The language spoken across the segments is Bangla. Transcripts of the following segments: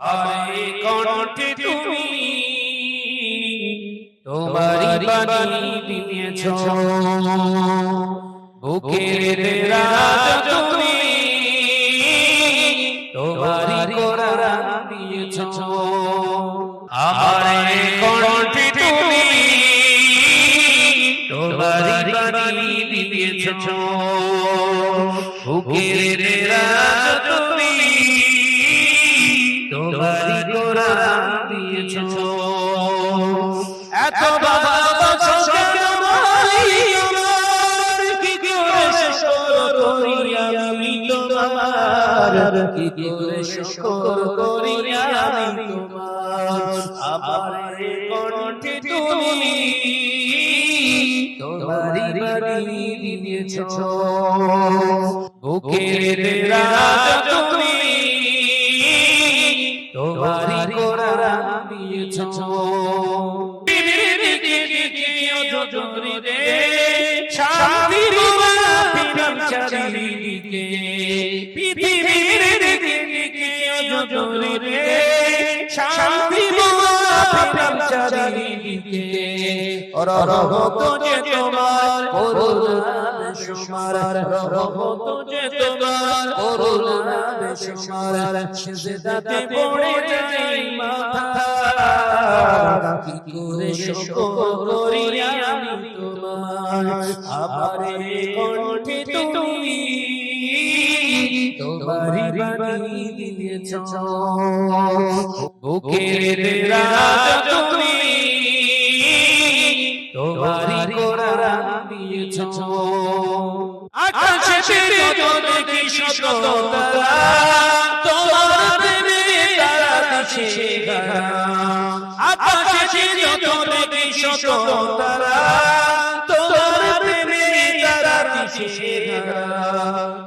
আরে কণ্ঠে তুমি তোমারি বাণী দিয়েছ। বুকের রাজ তুমি তোমারি কোরআন দিয়েছ। আমারে কণ্ঠে তুমি তোমারি বাণী দিয়েছ। বুকের রাজ তুমি এত কি করে শুকর করি আমি তোমার আমার কণ্ঠে তুমি তোমারি বাড়ি দিয়েছ। বুকের রাজ তুমি তোমারি কোরআন দিয়েছ। শান্তির বাতিরাম চারিদিকে পৃথিবীর দিকে জোরে শান্তির বাতিরাম চারিদিকে রহমত যে তোমার করুণা বেশুমার রহমত যে তোমার করুণা বেশুমার সিজদাতে পড়ে যাই মাথা। কি করে শুকর আমারে কণ্ঠে তুমি তোমারি বাণী দিয়েছ। বুকের রাজ তুমি তোমারি কোরআন দিয়েছ। আকাশে যত দেখি শত তারা তোমার প্রেমে তারা গানা আকাশে তারা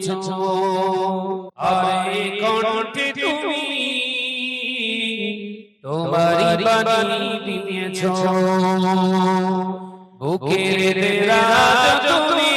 দিয়েছ আরে কণ্ঠে তুমি তোমারি বাণী দিয়েছ। বুকের রাজ তুমি